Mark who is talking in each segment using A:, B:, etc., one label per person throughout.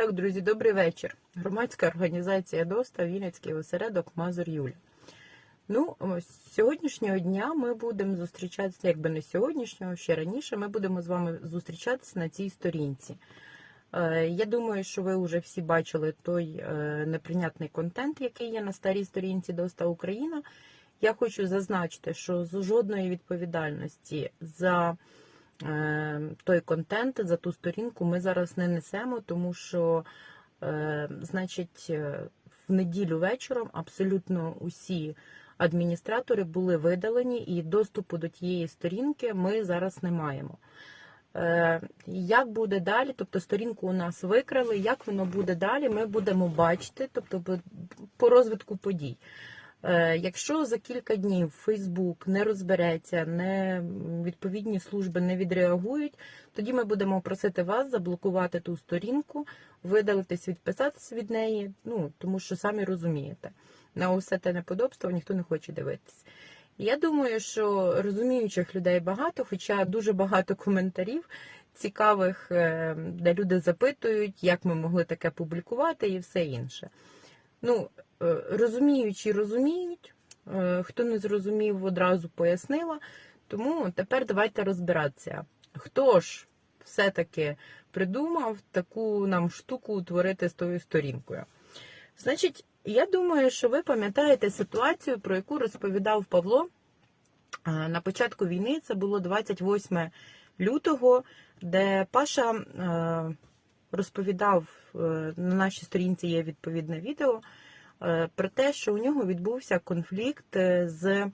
A: Так, друзі, добрий вечір. Громадська організація ДОСТА, Вінницький осередок Мазур Юля. Ну, з сьогоднішнього дня ми будемо зустрічатися, якби не сьогоднішнього, ще раніше, ми будемо з вами зустрічатися на цій сторінці. Е, Я думаю, що ви вже всі бачили той е, неприйнятний контент, який є на старій сторінці ДОСТА Україна. Я хочу зазначити, що з жодної відповідальності за той контент, за ту сторінку ми зараз не несемо, тому що, е, значить, е, в неділю вечором абсолютно усі адміністратори були видалені, і доступу до тієї сторінки ми зараз не маємо. Е, Як буде далі? Тобто сторінку у нас викрали, як воно буде далі, ми будемо бачити, тобто по розвитку подій. Е, Якщо за кілька днів Фейсбук не розбереться, не відповідні служби не відреагують, тоді ми будемо просити вас заблокувати ту сторінку, видалитись, відписатися від неї. Ну тому що самі розумієте, на усе те неподобство ніхто не хоче дивитись. Я думаю, що розуміючих людей багато, хоча дуже багато коментарів цікавих, е, де люди запитують, як ми могли таке публікувати і все інше. Ну, розуміючі розуміють, е, хто не зрозумів, одразу пояснила. Тому тепер давайте розбиратися, хто ж все-таки придумав таку нам штуку утворити з тою сторінкою. Значить, я думаю, що ви пам'ятаєте ситуацію, про яку розповідав Павло е, на початку війни. Це було 28 лютого, де Паша е, розповідав е, на нашій сторінці є відповідне відео е, про те, що у нього відбувся конфлікт е, з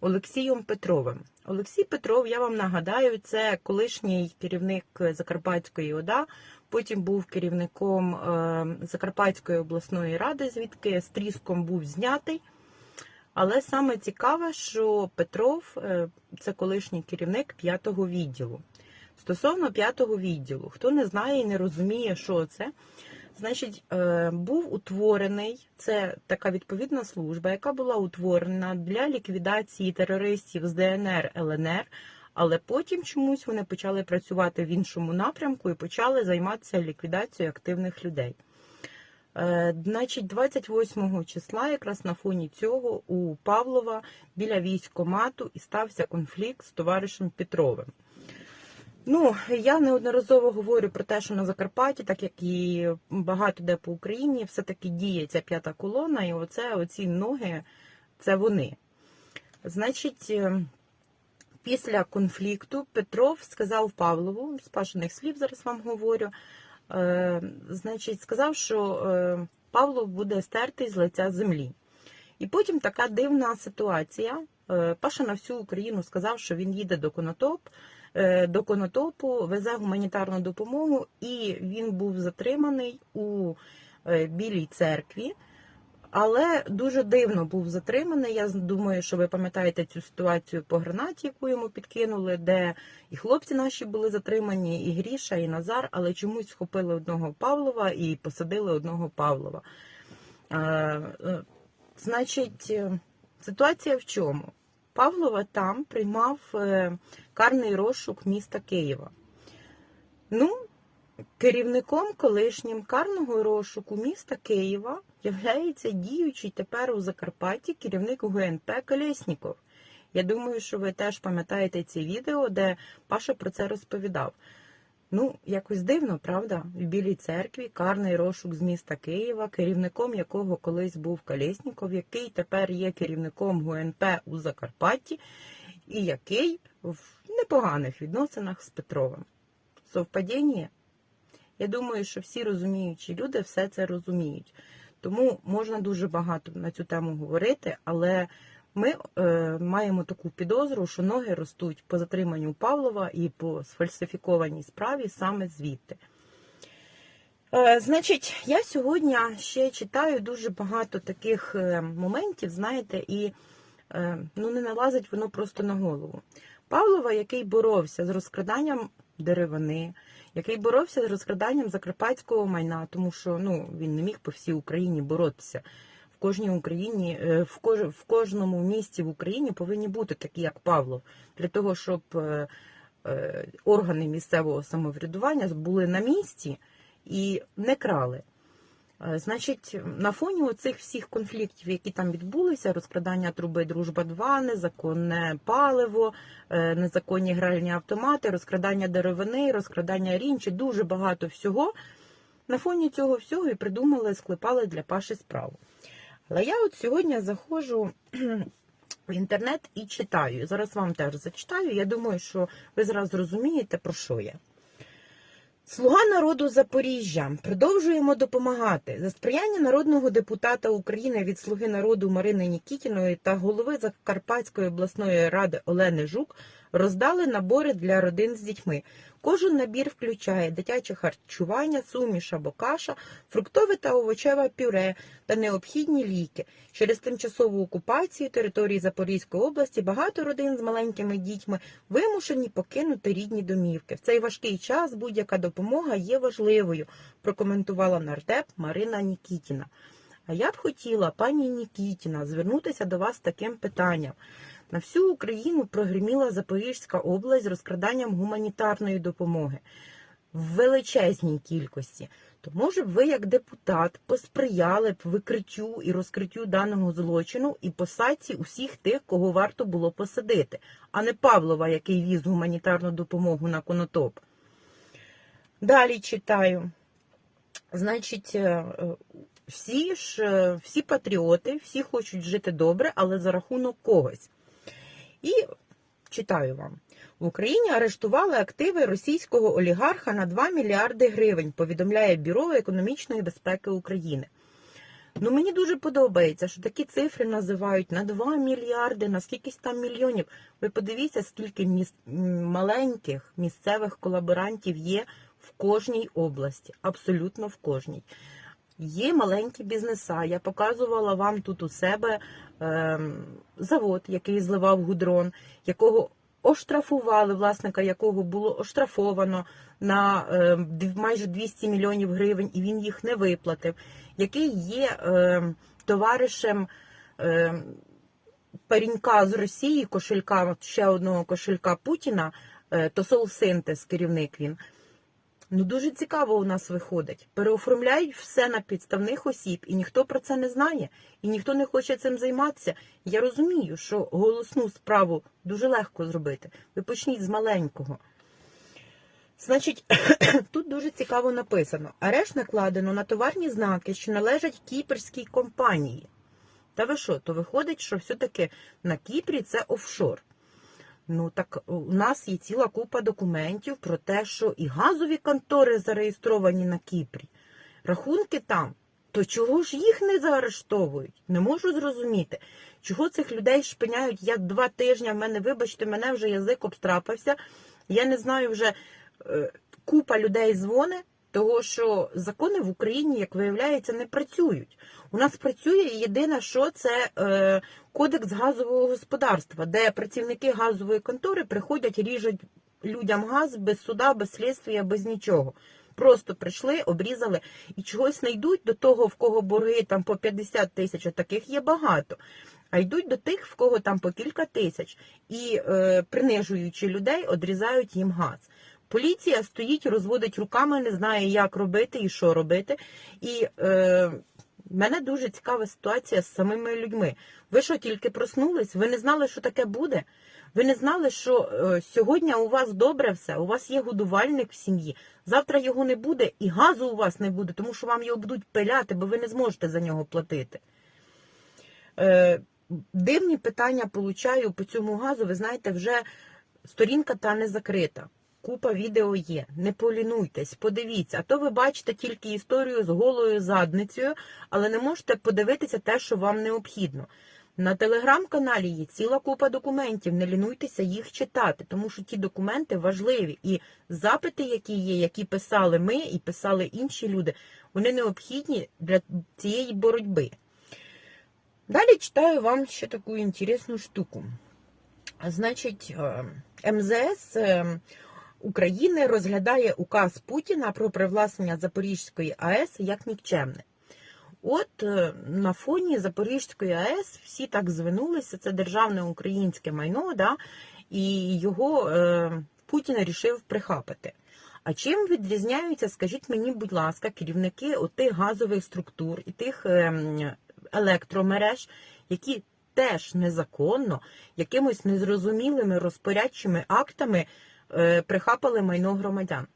A: Олексієм Петровим. Олексій Петров, я вам нагадаю, це колишній керівник Закарпатської ОДА, потім був керівником е, Закарпатської обласної ради, звідки з тріском був знятий. Але саме цікаве, що Петров е, це колишній керівник п'ятого відділу. Стосовно п'ятого відділу, хто не знає і не розуміє, що це, значить, е, був утворений це така відповідна служба, яка була утворена для ліквідації терористів з ДНР ЛНР. Але потім чомусь вони почали працювати в іншому напрямку і почали займатися ліквідацією активних людей. Е, Значить, 28 числа, якраз на фоні цього, у Павлова біля військкомату і стався конфлікт з товаришем Петровим. Ну, я неодноразово говорю про те, що на Закарпатті, так як і багато де по Україні, все-таки діє ця п'ята колона, і оце оці ноги це вони. Значить, е, після конфлікту Петров сказав Павлову, з пашених слів зараз вам говорю, е, значить, сказав, що е, Павлов буде стертий з лиця землі. І потім така дивна ситуація. Паша на всю Україну сказав, що він їде до Конотоп, до Конотопу, везе гуманітарну допомогу, і він був затриманий у е, Білій церкві. Але дуже дивно був затриманий. Я думаю, що ви пам'ятаєте цю ситуацію по гранаті, яку йому підкинули, де і хлопці наші були затримані, і Гріша, і Назар, але чомусь схопили одного Павлова і посадили одного Павлова. Е, е, Значить, е, ситуація в чому? Павлова там приймав е, карний розшук міста Києва. Ну, керівником колишнім карного розшуку міста Києва являється діючий тепер у Закарпатті керівник ГНП Колєсніков. Я думаю, що ви теж пам'ятаєте ці відео, де Паша про це розповідав. Ну, якось дивно, правда? В Білій церкві карний розшук з міста Києва, керівником якого колись був Колєсніков, який тепер є керівником ГУНП у Закарпатті, і який в непоганих відносинах з Петровим. Совпадіння? Я думаю, що всі розуміючі люди все це розуміють. Тому можна дуже багато на цю тему говорити, але ми е, маємо таку підозру, що ноги ростуть по затриманню Павлова і по сфальсифікованій справі саме звідти. Е, значить, я сьогодні ще читаю дуже багато таких е, моментів, знаєте, і е, ну, не налазить воно просто на голову. Павлова, який боровся з розкраданням деревини, який боровся з розкраданням закарпатського майна, тому що ну, він не міг по всій Україні боротися. Кожній Україні, е, в, кож, в кожному місті в Україні повинні бути такі, як Павлов, для того, щоб е, е, органи місцевого самоврядування були на місці і не крали. Значить, на фоні оцих всіх конфліктів, які там відбулися, розкрадання труби Дружба 2 незаконне паливо, незаконні гральні автомати, розкрадання деревини, розкрадання рінчі, дуже багато всього. На фоні цього всього і придумали, склепали для Паші справу. Але я от сьогодні заходжу в інтернет і читаю. Зараз вам теж зачитаю. Я думаю, що ви зараз зрозумієте, про що я. Слуга народу Запоріжжя. Продовжуємо допомагати. За сприяння народного депутата України від Слуги народу Марини Нікітіної та голови Закарпатської обласної ради Олени Жук роздали набори для родин з дітьми. Кожен набір включає дитяче харчування, суміш або каша, фруктове та овочеве пюре та необхідні ліки. Через тимчасову окупацію території Запорізької області багато родин з маленькими дітьми вимушені покинути рідні домівки. В цей важкий час будь-яка допомога є важливою, прокоментувала нардеп Марина Нікітіна. А я б хотіла, пані Нікітіна, звернутися до вас з таким питанням. На всю Україну прогреміла Запорізька область з розкраданням гуманітарної допомоги в величезній кількості. То може б ви, як депутат, посприяли б викриттю і розкриттю даного злочину і посадці усіх тих, кого варто було посадити, а не Павлова, який віз гуманітарну допомогу на конотоп. Далі читаю. Значить, е, всі ж е, всі патріоти, всі хочуть жити добре, але за рахунок когось. І читаю вам. В Україні арештували активи російського олігарха на 2 мільярди гривень, повідомляє Бюро економічної безпеки України. Ну, мені дуже подобається, що такі цифри називають на 2 мільярди, на скількись там мільйонів. Ви подивіться, скільки міс... маленьких місцевих колаборантів є в кожній області, абсолютно в кожній. Є маленькі бізнеса. Я показувала вам тут у себе ем, завод, який зливав гудрон, якого оштрафували, власника якого було оштрафовано на дв- майже 200 мільйонів гривень, і він їх не виплатив, який є ем, товаришем ем, парінька з Росії, кошелька, ще одного кошелька Путіна, е, Тосол Синтез, керівник він. Ну, дуже цікаво у нас виходить. Переоформляють все на підставних осіб, і ніхто про це не знає, і ніхто не хоче цим займатися. Я розумію, що голосну справу дуже легко зробити. Ви почніть з маленького. Значить, тут дуже цікаво написано: арешт накладено на товарні знаки, що належать кіпрській компанії. Та ви що, то виходить, що все-таки на Кіпрі це офшор. Ну так у нас є ціла купа документів про те, що і газові контори зареєстровані на Кіпрі. Рахунки там. То чого ж їх не заарештовують? Не можу зрозуміти. Чого цих людей шпиняють? Я два тижні, в мене, вибачте, мене вже язик обстрапався. Я не знаю вже е, купа людей дзвони, того що закони в Україні, як виявляється, не працюють. У нас працює єдине, що це е, кодекс газового господарства, де працівники газової контори приходять, ріжуть людям газ без суда, без слідства, без нічого. Просто прийшли, обрізали і чогось не йдуть до того, в кого борги там по 50 тисяч, а таких є багато. А йдуть до тих, в кого там по кілька тисяч, і е, принижуючи людей, одрізають їм газ. Поліція стоїть, розводить руками, не знає, як робити і що робити. І е, мене дуже цікава ситуація з самими людьми. Ви що тільки проснулись? Ви не знали, що таке буде? Ви не знали, що е, сьогодні у вас добре все, у вас є годувальник в сім'ї. Завтра його не буде і газу у вас не буде, тому що вам його будуть пиляти, бо ви не зможете за нього платити. Е, дивні питання получаю по цьому газу. Ви знаєте, вже сторінка та не закрита. Купа відео є. Не полінуйтесь, подивіться. А то ви бачите тільки історію з голою задницею, але не можете подивитися те, що вам необхідно. На телеграм-каналі є ціла купа документів. Не лінуйтеся їх читати, тому що ті документи важливі. І запити, які є, які писали ми і писали інші люди, вони необхідні для цієї боротьби. Далі читаю вам ще таку інтересну штуку. Значить, е, МЗС е, України розглядає указ Путіна про привласнення Запорізької АЕС як нікчемне. От е, на фоні Запорізької АЕС всі так звинулися, це державне українське майно, да, і його е, Путін рішив прихапати. А чим відрізняються, скажіть мені, будь ласка, керівники отих газових структур і тих ем, електромереж, які теж незаконно, якимось незрозумілими розпорядчими актами е, прихапали майно громадян?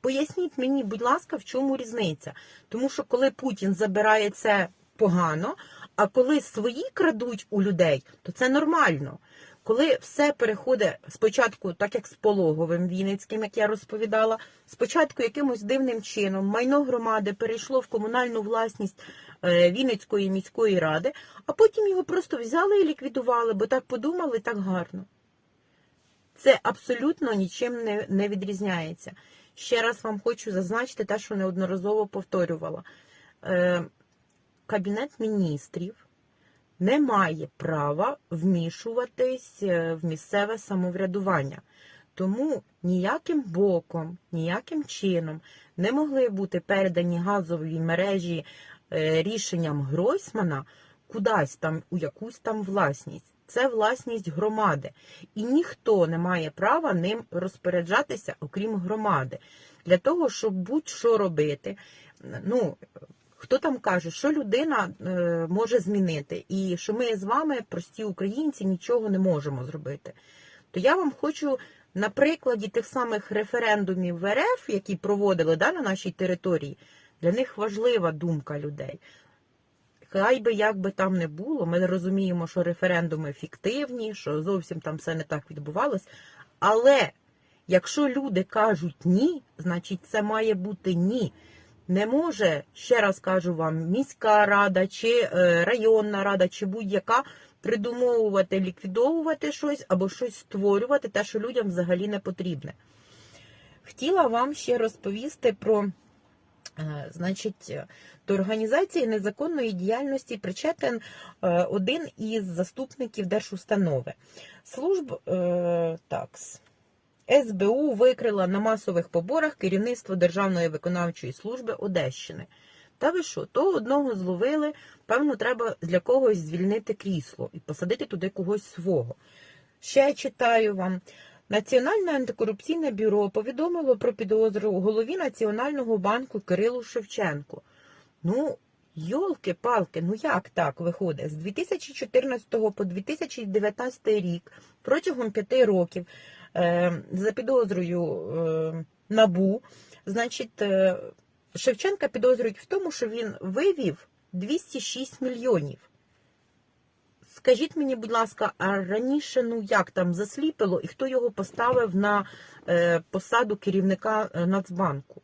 A: Поясніть мені, будь ласка, в чому різниця? Тому що коли Путін забирає це погано, а коли свої крадуть у людей, то це нормально. Коли все переходить спочатку, так як з пологовим Вінницьким, як я розповідала, спочатку якимось дивним чином майно громади перейшло в комунальну власність е, Вінницької міської ради, а потім його просто взяли і ліквідували, бо так подумали, так гарно. Це абсолютно нічим не, не відрізняється. Ще раз вам хочу зазначити те, що неодноразово повторювала. Е, Кабінет міністрів не має права вмішуватись е, в місцеве самоврядування. Тому ніяким боком, ніяким чином не могли бути передані газові мережі е, рішенням Гройсмана кудись там у якусь там власність. Це власність громади. І ніхто не має права ним розпоряджатися, окрім громади. Для того, щоб будь-що робити. Ну, хто там каже, що людина е, може змінити, і що ми з вами, прості українці, нічого не можемо зробити. То я вам хочу на прикладі тих самих референдумів в РФ, які проводили да, на нашій території, для них важлива думка людей. Хай би як би там не було, ми розуміємо, що референдуми фіктивні, що зовсім там все не так відбувалось. Але якщо люди кажуть ні, значить це має бути ні. Не може, ще раз кажу вам, міська рада, чи е, районна рада, чи будь-яка придумовувати, ліквідовувати щось або щось створювати, те, що людям взагалі не потрібне. Хотіла вам ще розповісти про. Е, Значить, до організації незаконної діяльності причетен е, один із заступників держустанови. Служб е, такс. СБУ викрила на масових поборах керівництво Державної виконавчої служби Одещини. Та ви що, то одного зловили, певно, треба для когось звільнити крісло і посадити туди когось свого. Ще читаю вам. Національне антикорупційне бюро повідомило про підозру голові Національного банку Кирилу Шевченку. Ну, йолки-палки, ну як так виходить? З 2014 по 2019 рік, протягом п'яти років, е, за підозрою е, набу, значить, е, Шевченка підозрюють в тому, що він вивів 206 мільйонів. Скажіть мені, будь ласка, а раніше ну як там засліпило і хто його поставив на е, посаду керівника е, Нацбанку?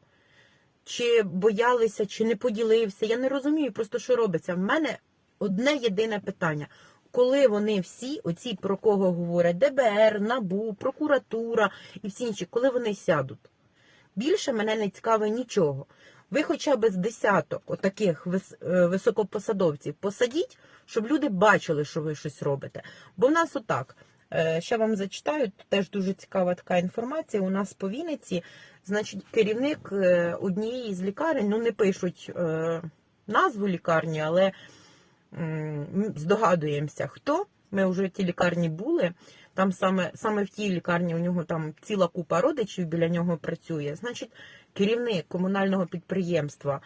A: Чи боялися, чи не поділився? Я не розумію просто, що робиться. В мене одне єдине питання. Коли вони всі, оці про кого говорять, ДБР, НАБУ, прокуратура і всі інші, коли вони сядуть? Більше мене не цікавить нічого. Ви хоча б з десяток отаких е, високопосадовців посадіть, щоб люди бачили, що ви щось робите. Бо в нас отак. Ще вам зачитаю, теж дуже цікава така інформація. У нас по Вінниці, значить, керівник е, однієї з лікарень, ну не пишуть е, назву лікарні, але здогадуємося, хто. Ми вже в тій лікарні були. Там саме, саме в тій лікарні у нього там ціла купа родичів біля нього працює. Значить, керівник комунального підприємства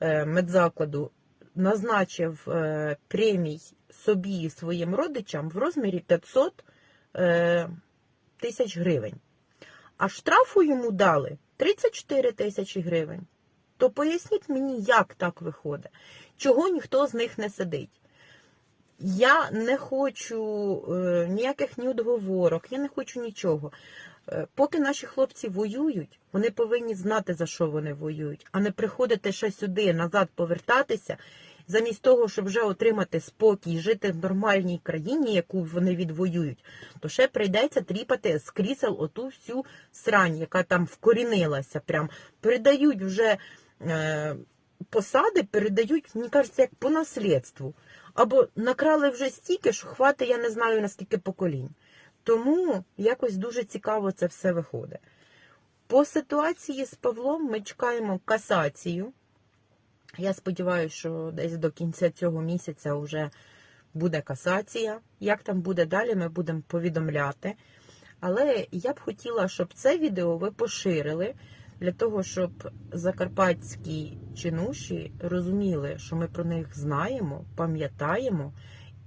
A: е, медзакладу назначив е, премій собі і своїм родичам в розмірі 500 е, тисяч гривень. А штрафу йому дали 34 тисячі гривень. То поясніть мені, як так виходить, чого ніхто з них не сидить. Я не хочу е, ніяких ні я не хочу нічого. Поки наші хлопці воюють, вони повинні знати, за що вони воюють, а не приходити ще сюди, назад повертатися, замість того, щоб вже отримати спокій, жити в нормальній країні, яку вони відвоюють, то ще прийдеться тріпати з крісел оту всю срань, яка там вкорінилася. Прям передають вже е, посади, передають, мені кажеться, як по наслідству. Або накрали вже стільки, що хватить, я не знаю наскільки поколінь. Тому якось дуже цікаво це все виходить. По ситуації з Павлом ми чекаємо касацію. Я сподіваюся, що десь до кінця цього місяця вже буде касація. Як там буде далі, ми будемо повідомляти. Але я б хотіла, щоб це відео ви поширили, для того, щоб закарпатські чинуші розуміли, що ми про них знаємо, пам'ятаємо,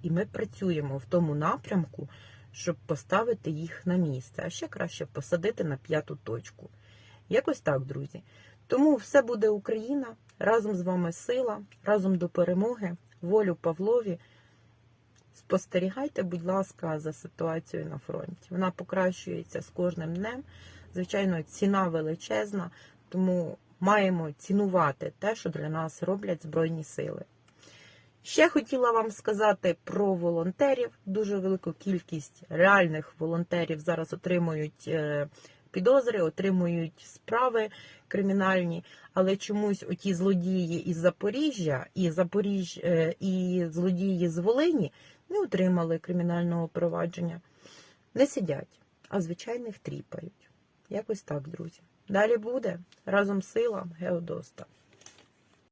A: і ми працюємо в тому напрямку, щоб поставити їх на місце, а ще краще посадити на п'яту точку. Якось так, друзі. Тому все буде Україна, разом з вами сила, разом до перемоги, волю Павлові. Спостерігайте, будь ласка, за ситуацією на фронті. Вона покращується з кожним днем. Звичайно, ціна величезна, тому маємо цінувати те, що для нас роблять Збройні сили. Ще хотіла вам сказати про волонтерів. Дуже велику кількість реальних волонтерів зараз отримують е, підозри, отримують справи кримінальні, але чомусь оті злодії із Запоріжжя і Запоріж... е, і злодії з Волині не отримали кримінального провадження. Не сидять, а звичайних тріпають. Якось так, друзі. Далі буде разом сила Геодоста.